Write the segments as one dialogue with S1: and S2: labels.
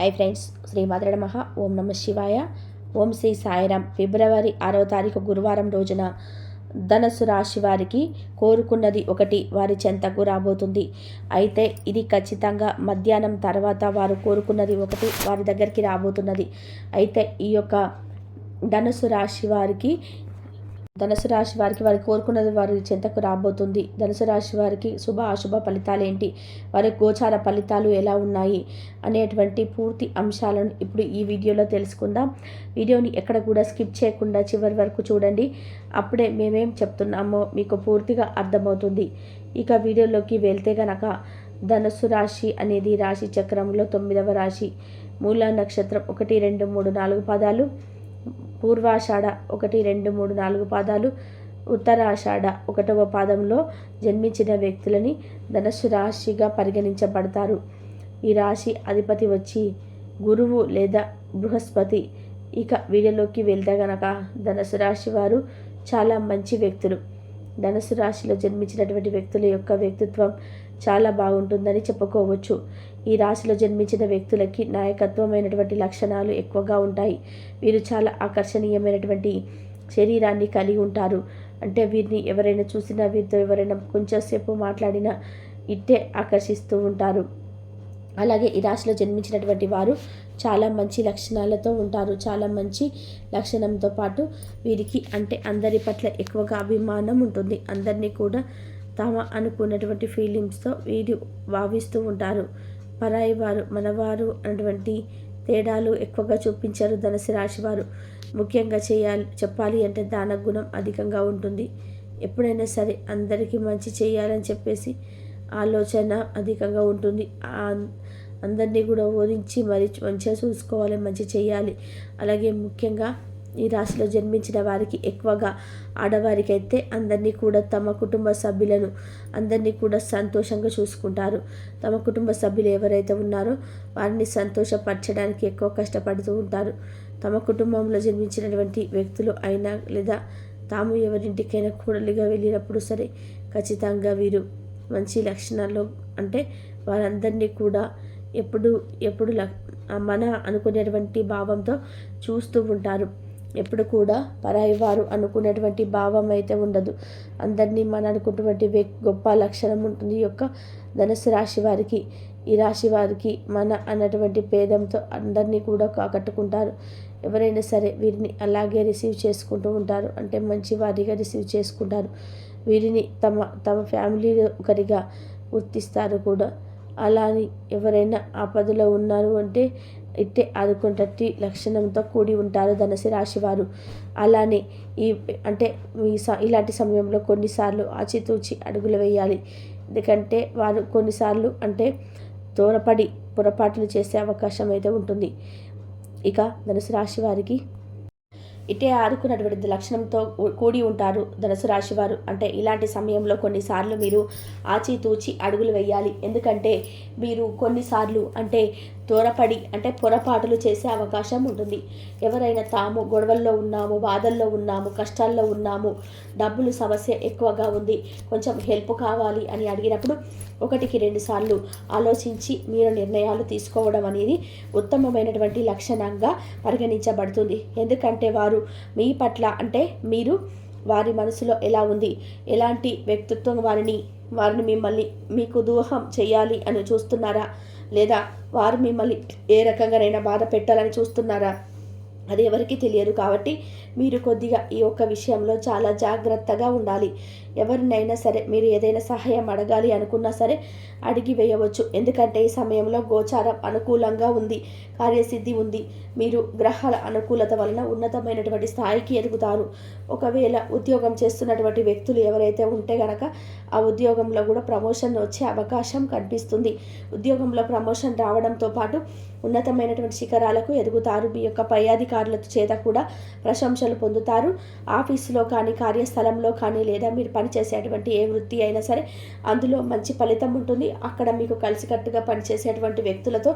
S1: High friends శ్రీ మాద్ర ఓం నమ శివాయ. ఓం శ్రీ సాయిరామ్ ఫిబ్రవరి ఆరవ తారీఖు గురువారం రోజున ధనస్సు రాశి వారికి కోరుకున్నది ఒకటి వారి చెంతకు రాబోతుంది. అయితే ఇది ఖచ్చితంగా మధ్యాహ్నం తర్వాత వారు కోరుకున్నది ఒకటి వారి దగ్గరికి రాబోతున్నది. అయితే ఈ యొక్క ధనుసు రాశి వారికి ధనుసు రాశి వారికి వారు కోరుకున్నది వారి చెంతకు రాబోతుంది. ధనుసు రాశి వారికి శుభ అశుభ ఫలితాలు ఏంటి వారి గోచార ఫలితాలు ఎలా ఉన్నాయి? అనేటువంటి పూర్తి అంశాలను ఇప్పుడు ఈ వీడియోలో తెలుసుకుందాం. వీడియోని ఎక్కడ కూడా స్కిప్ చేయకుండా చివరి వరకు చూడండి. అప్పుడే మేమేం చెప్తున్నామో మీకు పూర్తిగా అర్థమవుతుంది. ఇక వీడియోలోకి వెళ్తే గనక ధనుసు రాశి అనేది రాశి చక్రంలో తొమ్మిదవ రాశి. మూల నక్షత్రం ఒకటి రెండు మూడు నాలుగు పదాలు. పూర్వాషాఢ ఒకటి రెండు మూడు నాలుగు పాదాలు ఉత్తరాషాఢ ఒకటవ పాదంలో జన్మించిన వ్యక్తులని ధనస్సు రాశిగా పరిగణించబడతారు. ఈ రాశి అధిపతి వచ్చి గురువు లేదా బృహస్పతి. ఇక వీళ్ళలోకి వెళ్తే గనక ధనసు రాశి వారు చాలా మంచి వ్యక్తులు. ధనుసు రాశిలో జన్మించినటువంటి వ్యక్తుల యొక్క వ్యక్తిత్వం చాలా బాగుంటుందని చెప్పుకోవచ్చు. ఈ రాశిలో జన్మించిన వ్యక్తులకి నాయకత్వమైనటువంటి లక్షణాలు ఎక్కువగా ఉంటాయి. వీరు చాలా ఆకర్షణీయమైనటువంటి శరీరాన్ని కలిగి ఉంటారు. అంటే వీరిని ఎవరైనా చూసినా వీరితో ఎవరైనా కొంచెంసేపు మాట్లాడినా ఇట్టే ఆకర్షిస్తూ ఉంటారు. అలాగే ఈ రాశిలో జన్మించినటువంటి వారు చాలా మంచి లక్షణాలతో ఉంటారు. చాలా మంచి లక్షణంతో పాటు వీరికి అంటే అందరి పట్ల ఎక్కువగా అభిమానం ఉంటుంది. అందరినీ కూడా తమ అనుకున్నటువంటి ఫీలింగ్స్తో వీరు భావిస్తూ ఉంటారు. పరాయి వారు మనవారు అన్నటువంటి తేడాలు ఎక్కువగా చూపించారు ధనుసు రాశి వారు. ముఖ్యంగా చేయాలి చెప్పాలి అంటే దాన గుణం అధికంగా ఉంటుంది. ఎప్పుడైనా సరే అందరికీ మంచి చేయాలని చెప్పేసి ఆలోచన అధికంగా ఉంటుంది. అందరినీ కూడా ఓదించి మరి మంచిగా చూసుకోవాలి మంచి చేయాలి. అలాగే ముఖ్యంగా ఈ రాశిలో జన్మించిన వారికి ఎక్కువగా ఆడవారికి అయితే అందరినీ కూడా తమ కుటుంబ సభ్యులను అందరినీ కూడా సంతోషంగా చూసుకుంటారు. తమ కుటుంబ సభ్యులు ఎవరైతే ఉన్నారో వారిని సంతోషపరచడానికి ఎక్కువ కష్టపడుతూ ఉంటారు. తమ కుటుంబంలో జన్మించినటువంటి వ్యక్తులు అయినా లేదా తాము ఎవరింటికైనా కూడలిగా వెళ్ళినప్పుడు సరే ఖచ్చితంగా వీరు మంచి లక్షణాలు అంటే వారందరినీ కూడా ఎప్పుడు ఎప్పుడు మన అనుకునేటువంటి భావంతో చూస్తూ ఉంటారు. ఎప్పుడు కూడా పరాయి వారు అనుకునేటువంటి భావం అయితే ఉండదు. అందరినీ మన అనుకున్నటువంటి గొప్ప లక్షణం ఉంటుంది ఈ యొక్క ధనుసు రాశి వారికి. ఈ రాశి వారికి మన అన్నటువంటి పేదంతో అందరినీ కూడా ఆకట్టుకుంటారు ఎవరైనా సరే వీరిని అలాగే రిసీవ్ చేసుకుంటూ ఉంటారు. అంటే మంచి వారిగా రిసీవ్ చేసుకుంటారు. వీరిని తమ తమ ఫ్యామిలీ ఒకరిగా గుర్తిస్తారు కూడా. అలాని ఎవరైనా ఆపదలో ఉన్నారు అంటే ఇట్టే ఆదుకుంటట్టి లక్షణంతో కూడి ఉంటారు ధనసి రాశి వారు. అలానే ఈ అంటే ఈ ఇలాంటి సమయంలో కొన్నిసార్లు ఆచితూచి అడుగులు వేయాలి. ఎందుకంటే వారు కొన్నిసార్లు అంటే దూరపడి పొరపాట్లు చేసే అవకాశం అయితే ఉంటుంది. ఇక ధనుసు రాశి వారికి ఇటే ఆదుకున్నటువంటి లక్షణంతో కూడి ఉంటారు ధనుసు రాశి వారు. అంటే ఇలాంటి సమయంలో కొన్నిసార్లు మీరు ఆచితూచి అడుగులు వేయాలి. ఎందుకంటే మీరు కొన్నిసార్లు అంటే త్వరపడి అంటే పొరపాటులు చేసే అవకాశం ఉంటుంది. ఎవరైనా తాము గొడవల్లో ఉన్నాము బాధల్లో ఉన్నాము కష్టాల్లో ఉన్నాము డబ్బులు సమస్య ఎక్కువగా ఉంది కొంచెం హెల్ప్ కావాలి అని అడిగినప్పుడు ఒకటికి రెండు సార్లు ఆలోచించి మీరు నిర్ణయాలు తీసుకోవడం అనేది ఉత్తమమైనటువంటి లక్షణంగా పరిగణించబడుతుంది. ఎందుకంటే వారు మీ పట్ల అంటే మీరు వారి మనసులో ఎలా ఉంది ఎలాంటి వ్యక్తిత్వం వారిని వారిని మిమ్మల్ని మీకు దూహం చేయాలి అని చూస్తున్నారా? లేదా వారు మిమ్మల్ని ఏ రకంగానైనా బాధ పెట్టాలని చూస్తున్నారా? అది ఎవరికి తెలియదు కాబట్టి మీరు కొద్దిగా ఈ యొక్క విషయంలో చాలా జాగ్రత్తగా ఉండాలి. ఎవరినైనా సరే మీరు ఏదైనా సహాయం అడగాలి అనుకున్నా సరే అడిగి వేయవచ్చు. ఎందుకంటే ఈ సమయంలో గోచారం అనుకూలంగా ఉంది కార్యసిద్ధి ఉంది. మీరు గ్రహాల అనుకూలత వలన ఉన్నతమైనటువంటి స్థాయికి ఎదుగుతారు. ఒకవేళ ఉద్యోగం చేస్తున్నటువంటి వ్యక్తులు ఎవరైతే ఉంటే గనక ఆ ఉద్యోగంలో కూడా ప్రమోషన్ వచ్చే అవకాశం కనిపిస్తుంది. ఉద్యోగంలో ప్రమోషన్ రావడంతో పాటు ఉన్నతమైనటువంటి శిఖరాలకు ఎదుగుతారు. మీ యొక్క పై అధికారుల చేత కూడా ప్రశంసలు పొందుతారు. ఆఫీసులో కానీ కార్యస్థలంలో కానీ లేదా మీరు పనిచేసేటువంటి ఏ వృత్తి అయినా సరే అందులో మంచి ఫలితం ఉంటుంది. అక్కడ మీకు కలిసికట్టుగా పనిచేసేటువంటి వ్యక్తులతో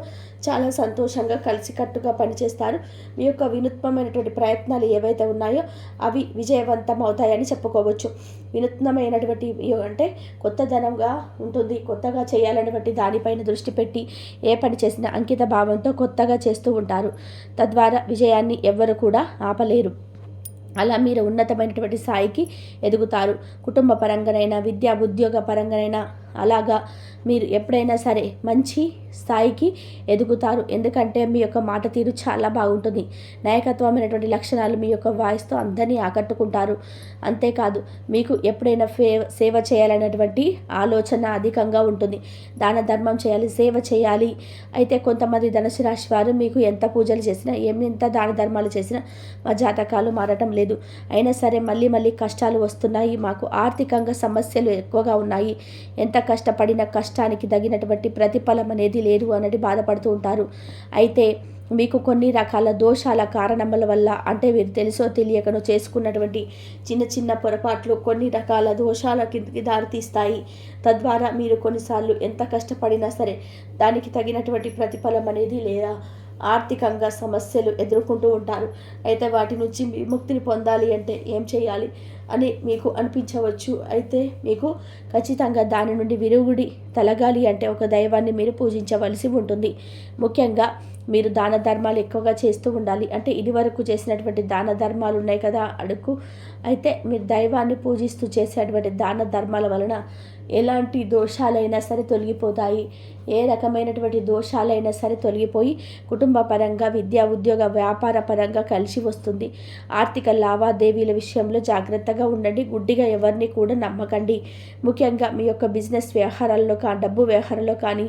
S1: చాలా సంతోషంగా కలిసికట్టుగా పనిచేస్తారు. మీ యొక్క వినూత్నమైనటువంటి ప్రయత్నాలు ఏవైతే ఉన్నాయో అవి విజయవంతం అవుతాయని చెప్పుకోవచ్చు. వినూత్నమైనటువంటి అంటే కొత్తదనంగా ఉంటుంది. కొత్తగా చేయాలనేటువంటి దానిపైన దృష్టి పెట్టి ఏ పని చేసినా అంకిత భావం భావంతో కొత్తగా చేస్తూ ఉంటారు. తద్వారా విజయాన్ని ఎవ్వరు కూడా ఆపలేరు. అలా మీరు ఉన్నతమైనటువంటి స్థాయికి ఎదుగుతారు. కుటుంబ పరంగానైనా విద్యా ఉద్యోగ పరంగానైనా అలాగా మీరు ఎప్పుడైనా సరే మంచి స్థాయికి ఎదుగుతారు. ఎందుకంటే మీ యొక్క మాట తీరు చాలా బాగుంటుంది. నాయకత్వమైనటువంటి లక్షణాలు మీ యొక్క వాయిస్తో అందరినీ ఆకట్టుకుంటారు. అంతేకాదు మీకు ఎప్పుడైనా ఫే సేవ చేయాలనేటువంటి ఆలోచన అధికంగా ఉంటుంది. దాన ధర్మం చేయాలి సేవ చేయాలి. అయితే కొంతమంది ధనుసు రాశి వారు మీకు ఎంత పూజలు చేసినా ఎంత దాన ధర్మాలు చేసినా మా జాతకాలు మారటం లేదు. అయినా సరే మళ్ళీ మళ్ళీ కష్టాలు వస్తున్నాయి. మాకు ఆర్థికంగా సమస్యలు ఎక్కువగా ఉన్నాయి. ఎంత కష్టపడిన కష్టానికి తగినటువంటి ప్రతిఫలం అనేది లేదు అనేది బాధపడుతూ ఉంటారు. అయితే మీకు కొన్ని రకాల దోషాల కారణముల వల్ల అంటే మీరు తెలుసో తెలియకనో చేసుకున్నటువంటి చిన్న చిన్న పొరపాట్లు కొన్ని రకాల దోషాల కిందకి దారితీస్తాయి. తద్వారా మీరు కొన్నిసార్లు ఎంత కష్టపడినా సరే దానికి తగినటువంటి ప్రతిఫలం అనేది లేదా ఆర్థికంగా సమస్యలు ఎదుర్కొంటూ ఉంటారు. అయితే వాటి నుంచి విముక్తిని పొందాలి అంటే ఏం చేయాలి అని మీకు అనిపించవచ్చు. అయితే మీకు ఖచ్చితంగా దాని నుండి విరుగుడి తలగాలి అంటే ఒక దైవాన్ని మీరు పూజించవలసి ఉంటుంది. ముఖ్యంగా మీరు దాన ధర్మాలు ఎక్కువగా చేస్తూ ఉండాలి. అంటే ఇదివరకు చేసినటువంటి దాన ధర్మాలు ఉన్నాయి కదా అడుగు అయితే మీరు దైవాన్ని పూజిస్తూ చేసేటువంటి దాన ధర్మాల వలన ఎలాంటి దోషాలైనా సరే తొలగిపోతాయి. ఏ రకమైనటువంటి దోషాలైనా సరే తొలగిపోయి కుటుంబ పరంగా విద్యా ఉద్యోగ వ్యాపార పరంగా కలిసి వస్తుంది. ఆర్థిక లావాదేవీల విషయంలో జాగ్రత్తగా ఉండండి. గుడ్డిగా ఎవరిని కూడా నమ్మకండి. ముఖ్యంగా మీ యొక్క బిజినెస్ వ్యవహారాల్లో కా డబ్బు వ్యవహారంలో కానీ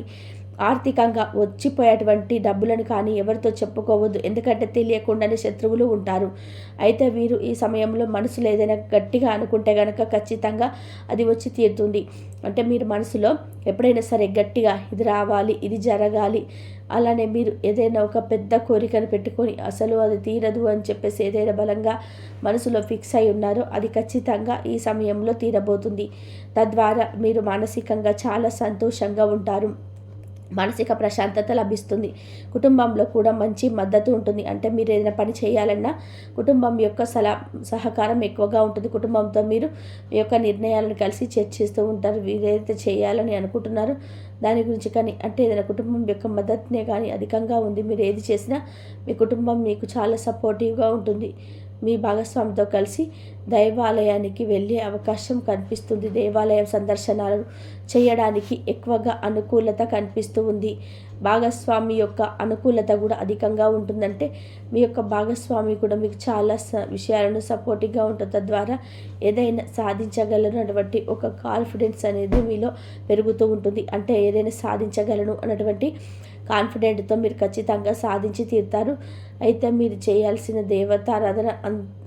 S1: ఆర్థికంగా వచ్చిపోయేటువంటి డబ్బులను కానీ ఎవరితో చెప్పుకోవద్దు. ఎందుకంటే తెలియకుండానే శత్రువులు ఉంటారు. అయితే వీరు ఈ సమయంలో మనసులో ఏదైనా గట్టిగా అనుకుంటే కనుక ఖచ్చితంగా అది వచ్చి తీరుతుంది. అంటే మీరు మనసులో ఎప్పుడైనా సరే గట్టిగా ఇది రావాలి ఇది జరగాలి అలానే మీరు ఏదైనా ఒక పెద్ద కోరికను పెట్టుకొని అసలు అది తీరదు అని చెప్పేసి ఏదైనా బలంగా మనసులో ఫిక్స్ అయి ఉన్నారో అది ఖచ్చితంగా ఈ సమయంలో తీరబోతుంది. తద్వారా మీరు మానసికంగా చాలా సంతోషంగా ఉంటారు. మానసిక ప్రశాంతత లభిస్తుంది. కుటుంబంలో కూడా మంచి మద్దతు ఉంటుంది. అంటే మీరు ఏదైనా పని చేయాలన్నా కుటుంబం యొక్క సలా సహకారం ఎక్కువగా ఉంటుంది. కుటుంబంతో మీరు మీ యొక్క నిర్ణయాలను కలిసి చర్చిస్తూ ఉంటారు. ఏదైతే చేయాలని అనుకుంటున్నారో దాని గురించి కానీ అంటే ఏదైనా కుటుంబం యొక్క మద్దతునే కానీ అధికంగా ఉంది. మీరు ఏది చేసినా మీ కుటుంబం మీకు చాలా సపోర్టివ్గా ఉంటుంది. మీ భాగస్వామితో కలిసి దైవాలయానికి వెళ్ళే అవకాశం కనిపిస్తుంది. దేవాలయం సందర్శనాలను చేయడానికి ఎక్కువగా అనుకూలత కనిపిస్తూ ఉంది. భాగస్వామి యొక్క అనుకూలత కూడా అధికంగా ఉంటుందంటే మీ యొక్క భాగస్వామి కూడా మీకు చాలా విషయాలను సపోర్టివ్గా ఉంటుంది తద్వారా ఏదైనా సాధించగలను అటువంటి ఒక కాన్ఫిడెన్స్ అనేది మీలో పెరుగుతూ ఉంటుంది. అంటే ఏదైనా సాధించగలను అన్నటువంటి కాన్ఫిడెంట్తో మీరు ఖచ్చితంగా సాధించి తీరుతారు. అయితే మీరు చేయాల్సిన దేవతారాధన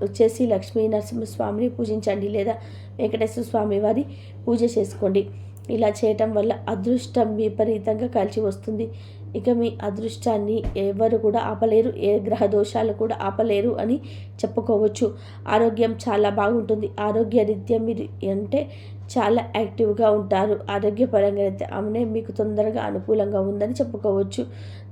S1: వచ్చేసి లక్ష్మీ నరసింహస్వామిని పూజించండి లేదా వెంకటేశ్వర స్వామి వారి పూజ చేసుకోండి. ఇలా చేయటం వల్ల అదృష్టం విపరీతంగా కలిసి వస్తుంది. ఇక మీ అదృష్టాన్ని ఎవరు కూడా ఆపలేరు ఏ గ్రహ దోషాలు కూడా ఆపలేరు అని చెప్పుకోవచ్చు. ఆరోగ్యం చాలా బాగుంటుంది. ఆరోగ్య రీత్యా మీరు అంటే చాలా యాక్టివ్గా ఉంటారు. ఆరోగ్యపరంగా అయితే ఆమెనే మీకు తొందరగా అనుకూలంగా ఉందని చెప్పుకోవచ్చు.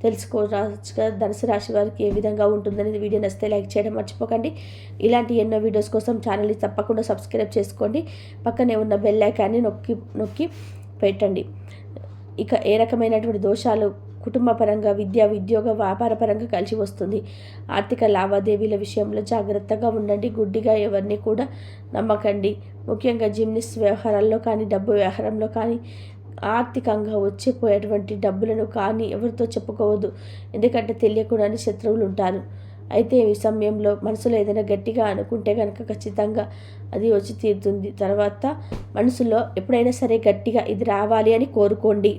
S1: తెలుసుకోవచ్చు ధనుసు రాశి వారికి ఏ విధంగా ఉంటుందని వీడియో నచ్చితే లైక్ చేయడం మర్చిపోకండి. ఇలాంటి ఎన్నో వీడియోస్ కోసం ఛానల్ని తప్పకుండా సబ్స్క్రైబ్ చేసుకోండి. పక్కనే ఉన్న బెల్ ఐకాన్ని నొక్కి నొక్కి పెట్టండి. ఇక ఏ రకమైనటువంటి దోషాలు కుటుంబ పరంగా విద్య ఉద్యోగ వ్యాపార పరంగా కలిసి వస్తుంది. ఆర్థిక లావాదేవీల విషయంలో జాగ్రత్తగా ఉండండి. గుడ్డిగా ఎవరిని కూడా నమ్మకండి. ముఖ్యంగా జిమ్నిస్ వ్యవహారాల్లో కానీ డబ్బు వ్యవహారంలో కానీ ఆర్థికంగా వచ్చిపోయేటువంటి డబ్బులను కానీ ఎవరితో చెప్పుకోవద్దు. ఎందుకంటే తెలియకుండానే శత్రువులు ఉంటారు. అయితే ఈ సమయంలో మనసులో ఏదైనా గట్టిగా అనుకుంటే కనుక ఖచ్చితంగా అది వచ్చి తీరుతుంది. తర్వాత మనసులో ఎప్పుడైనా సరే గట్టిగా ఇది రావాలి అని కోరుకోండి.